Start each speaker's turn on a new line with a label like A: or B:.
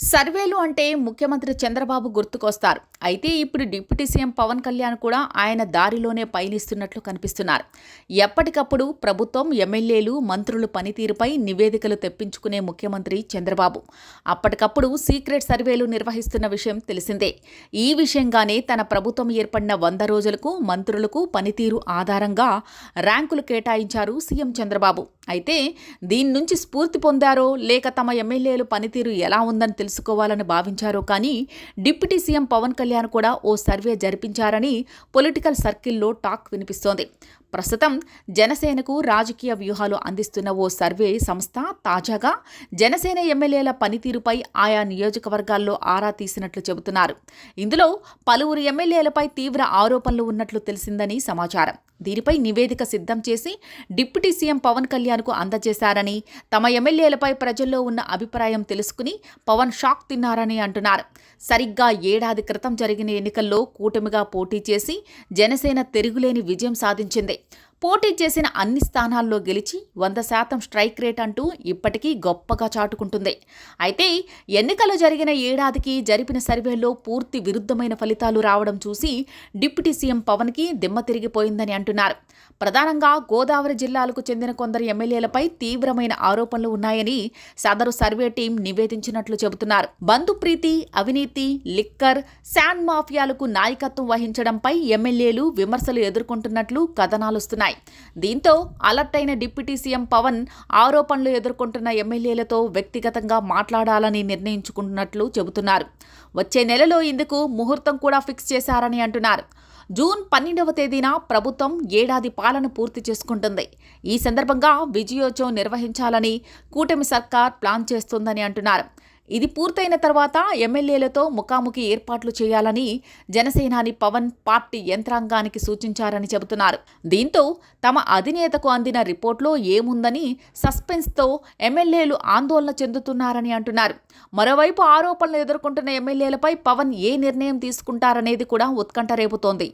A: సర్వేలు అంటే ముఖ్యమంత్రి చంద్రబాబు గుర్తుకొస్తారు. అయితే ఇప్పుడు డిప్యూటీ సీఎం పవన్ కళ్యాణ్ కూడా ఆయన దారిలోనే పయనిస్తున్నట్లు కనిపిస్తున్నారు. ఎప్పటికప్పుడు ప్రభుత్వం ఎమ్మెల్యేలు మంత్రుల పనితీరుపై నివేదికలు తెప్పించుకునే ముఖ్యమంత్రి చంద్రబాబు. అప్పటికప్పుడు సీక్రెట్ సర్వేలు నిర్వహిస్తున్న విషయం తెలిసిందే. ఈ విషయంగానే తన ప్రభుత్వం ఏర్పడిన వంద రోజులకు మంత్రులకు పనితీరు ఆధారంగా ర్యాంకులు కేటాయించారు సీఎం చంద్రబాబు. అయితే దీని నుంచి స్ఫూర్తి పొందారో లేక తమ ఎమ్మెల్యేలు పనితీరు ఎలా ఉందని తెలుసుకోవాలని భావించారో కానీ డిప్యూటీ సీఎం పవన్ కళ్యాణ్ కూడా ఓ సర్వే జరిపించారని పొలిటికల్ సర్కిల్లో టాక్ వినిపిస్తోంది. ప్రస్తుతం జనసేనకు రాజకీయ వ్యూహాలు అందిస్తున్న ఓ సర్వే సంస్థ తాజాగా జనసేన ఎమ్మెల్యేల పనితీరుపై ఆయా నియోజకవర్గాల్లో ఆరా తీసినట్లు చెబుతున్నారు. ఇందులో పలువురు ఎమ్మెల్యేలపై తీవ్ర ఆరోపణలు ఉన్నట్లు తెలిసిందని సమాచారం. దీనిపై నివేదిక సిద్ధం చేసి డిప్యూటీ సీఎం పవన్ కళ్యాణ్కు అందజేశారని తమ ఎమ్మెల్యేలపై ప్రజల్లో ఉన్న అభిప్రాయం తెలుసుకుని పవన్ షాక్ తిన్నారని అంటున్నారు. సరిగ్గా ఏడాది క్రితం జరిగిన ఎన్నికల్లో కూటమిగా పోటీ చేసి జనసేన తిరుగులేని విజయం సాధించింది. పోటీ చేసిన అన్ని స్థానాల్లో గెలిచి వంద శాతం స్ట్రైక్ రేట్ అంటూ ఇప్పటికీ గొప్పగా చాటుకుంటుంది. అయితే ఎన్నికలు జరిగిన ఏడాదికి జరిపిన సర్వేలో పూర్తి విరుద్ధమైన ఫలితాలు రావడం చూసి డిప్యూటీ సీఎం పవన్కి దిమ్మ తిరిగిపోయిందని అంటున్నారు. ప్రధానంగా గోదావరి జిల్లాలకు చెందిన కొందరు ఎమ్మెల్యేలపై తీవ్రమైన ఆరోపణలు ఉన్నాయని సదరు సర్వే టీం నివేదించినట్లు చెబుతున్నారు. బంధుప్రీతి అవినీతి లిక్కర్ శాండ్ మాఫియాలకు నాయకత్వం వహించడంపై ఎమ్మెల్యేలు విమర్శలు ఎదుర్కొంటున్నట్లు ఉన్నాయి దీంతో అలర్ట్ అయిన డిప్యూటీ సీఎం పవన్ ఆరోపణలు ఎదుర్కొంటున్న ఎమ్మెల్యేలతో వ్యక్తిగతంగా మాట్లాడాలని నిర్ణయించుకుంటున్నట్లు చెబుతున్నారు. వచ్చే నెలలో ఇందుకు ముహూర్తం కూడా ఫిక్స్ చేశారని అంటున్నారు. జూన్ పన్నెండవ తేదీన ప్రభుత్వం ఏడాది పాలన పూర్తి చేసుకుంటుంది. ఈ సందర్భంగా విజయోత్సవం నిర్వహించాలని కూటమి సర్కార్ ప్లాన్ చేస్తుందని అంటున్నారు. ఇది పూర్తయిన తర్వాత ఎమ్మెల్యేలతో ముఖాముఖి ఏర్పాట్లు చేయాలని జనసేనాని పవన్ పార్టీ యంత్రాంగానికి సూచించారని చెబుతున్నారు. దీంతో తమ అధినేతకు అందిన రిపోర్ట్లో ఏముందని సస్పెన్స్తో ఎమ్మెల్యేలు ఆందోళన చెందుతున్నారని అంటున్నారు. మరోవైపు ఆరోపణలు ఎదుర్కొంటున్న ఎమ్మెల్యేలపై పవన్ ఏ నిర్ణయం తీసుకుంటారనేది కూడా ఉత్కంఠ రేపుతోంది.